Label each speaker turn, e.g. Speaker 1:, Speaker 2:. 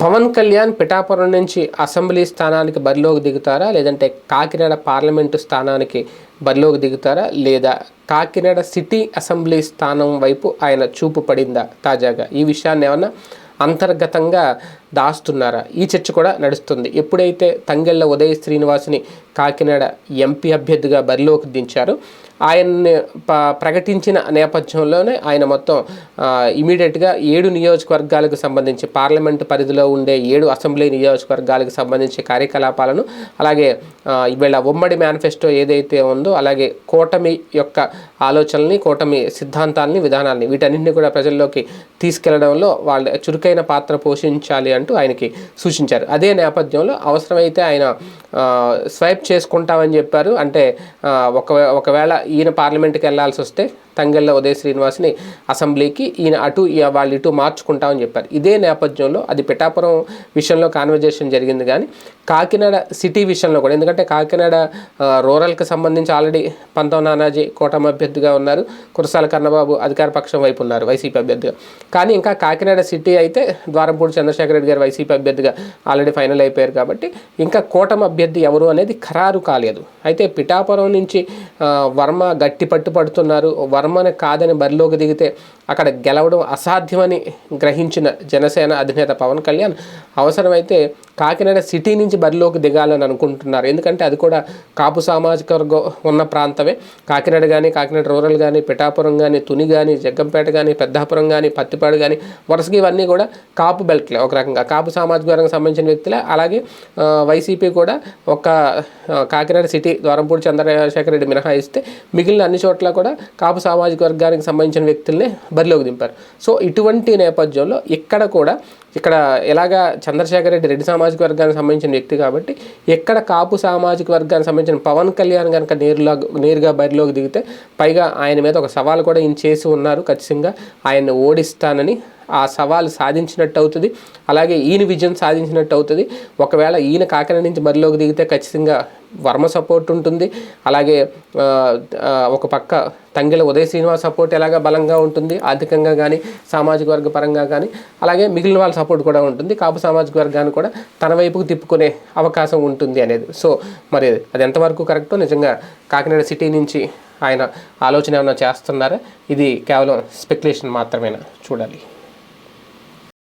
Speaker 1: పవన్ కళ్యాణ్ పిఠాపురం నుంచి అసెంబ్లీ స్థానానికి బరిలోకి దిగుతారా? లేదంటే కాకినాడ పార్లమెంటు స్థానానికి బరిలోకి దిగుతారా? లేదా కాకినాడ సిటీ అసెంబ్లీ స్థానం వైపు ఆయన చూపు పడిందా తాజాగా? ఈ విషయాన్ని ఏమన్నా అంతర్గతంగా దాస్తున్నారా? ఈ చర్చ కూడా నడుస్తుంది. ఎప్పుడైతే తంగెళ్ళ ఉదయ శ్రీనివాసుని కాకినాడ ఎంపీ అభ్యర్థిగా బరిలోకి దించారో ఆయన్ని ప ప్రకటించిన నేపథ్యంలోనే ఆయన మొత్తం ఇమీడియట్గా ఏడు నియోజకవర్గాలకు సంబంధించి పార్లమెంటు పరిధిలో ఉండే ఏడు అసెంబ్లీ నియోజకవర్గాలకు సంబంధించి కార్యకలాపాలను అలాగే ఆ, ఉమ్మడి మేనిఫెస్టో ఏదైతే ఉందో అలాగే కూటమి యొక్క ఆలోచనల్ని కూటమి సిద్ధాంతాలని విధానాలని వీటన్నింటినీ కూడా ప్రజల్లోకి తీసుకెళ్ళడంలో వాళ్ళ చురుకైన పాత్ర పోషించాలి అంటూ ఆయనకి సూచించారు. అదే నేపథ్యంలో అవసరమైతే ఆయన స్వైప్ చేసుకుంటామని చెప్పారు. అంటే ఒక ఒకవేళ ఈయన పార్లమెంట్కి వెళ్ళాల్సి వస్తే తంగెళ్ళ ఉదయ శ్రీనివాస్ని అసెంబ్లీకి ఈయన అటు ఈ- వాళ్ళు ఇటు మార్చుకుంటామని చెప్పారు. ఇదే నేపథ్యంలో అది పిఠాపురం విషయంలో కాన్వర్జేషన్ జరిగింది కానీ కాకినాడ సిటీ విషయంలో కూడా ఎందుకంటే కాకినాడ రూరల్కి సంబంధించి ఆల్రెడీ పంతం నానాజీ కూటమి అభ్యర్థిగా ఉన్నారు. కురసాల కన్నబాబు అధికార పక్షం వైపు ఉన్నారు వైసీపీ అభ్యర్థిగా. కానీ ఇంకా కాకినాడ సిటీ అయితే ద్వారంపూడి చంద్రశేఖర రెడ్డి గారు వైసీపీ అభ్యర్థిగా ఆల్రెడీ ఫైనల్ అయిపోయారు కాబట్టి ఇంకా కూటమి అభ్యర్థి ఎవరు అనేది ఖరారు కాలేదు. అయితే పిఠాపురం నుంచి వర్మ గట్టి పట్టు పడుతున్నారు ధర్మాన్ని కాదని బరిలోకి దిగితే అక్కడ గెలవడం అసాధ్యమని గ్రహించిన జనసేన అధినేత పవన్ కళ్యాణ్ అవసరమైతే కాకినాడ సిటీ నుంచి బరిలోకి దిగాలని అనుకుంటున్నారు. ఎందుకంటే అది కూడా కాపు సామాజిక వర్గం ఉన్న ప్రాంతమే. కాకినాడ కానీ కాకినాడ రూరల్ కానీ పిఠాపురం కానీ తుని కానీ జగ్గంపేట కానీ పెద్దాపురం కానీ పత్తిపాడు కానీ వరుసగా ఇవన్నీ కూడా కాపు బెల్ట్లే ఒక రకంగా. కాపు సామాజిక వర్గం సంబంధించిన వ్యక్తులే. అలాగే వైసీపీ కూడా ఒక కాకినాడ సిటీ ద్వారంపూడి చంద్రశేఖర రెడ్డి మినహాయిస్తే మిగిలిన అన్ని చోట్ల కూడా కాపు సామాజిక సామాజిక వర్గానికి సంబంధించిన వ్యక్తుల్ని బరిలోకి దింపారు. సో ఇటువంటి నేపథ్యంలో ఇక్కడ కూడా ఇక్కడ ఎలాగా చంద్రశేఖర్ రెడ్డి రెడ్డి సామాజిక వర్గానికి సంబంధించిన వ్యక్తి కాబట్టి ఎక్కడ కాపు సామాజిక వర్గానికి సంబంధించిన పవన్ కళ్యాణ్ కనుక నేరులా నేరుగా బరిలోకి దిగితే పైగా ఆయన మీద ఒక సవాల్ కూడా ఈయన చేసి ఉన్నారు. ఖచ్చితంగా ఆయన్ని ఓడిస్తానని ఆ సవాల్ సాధించినట్టు అవుతుంది. అలాగే ఈయన విజయం సాధించినట్టు అవుతుంది. ఒకవేళ ఈయన కాకినాడ నుంచి బరిలోకి దిగితే ఖచ్చితంగా వర్మ సపోర్ట్ ఉంటుంది. అలాగే ఒక పక్క తంగిల ఉదయ శ్రీనివాస్ సపోర్ట్ ఎలాగా బలంగా ఉంటుంది. ఆర్థికంగా కానీ సామాజిక వర్గ పరంగా కానీ అలాగే మిగిలిన వాళ్ళ సపోర్ట్ కూడా ఉంటుంది. కాపు సామాజిక వర్గాన్ని కూడా తన వైపుకు తిప్పుకునే అవకాశం ఉంటుంది అనేది. సో మరి అది ఎంతవరకు కరెక్టో నిజంగా కాకినాడ సిటీ నుంచి ఆయన ఆలోచన ఏమైనా చేస్తున్నారా? ఇది కేవలం స్పెక్యులేషన్ మాత్రమేనా? చూడాలి.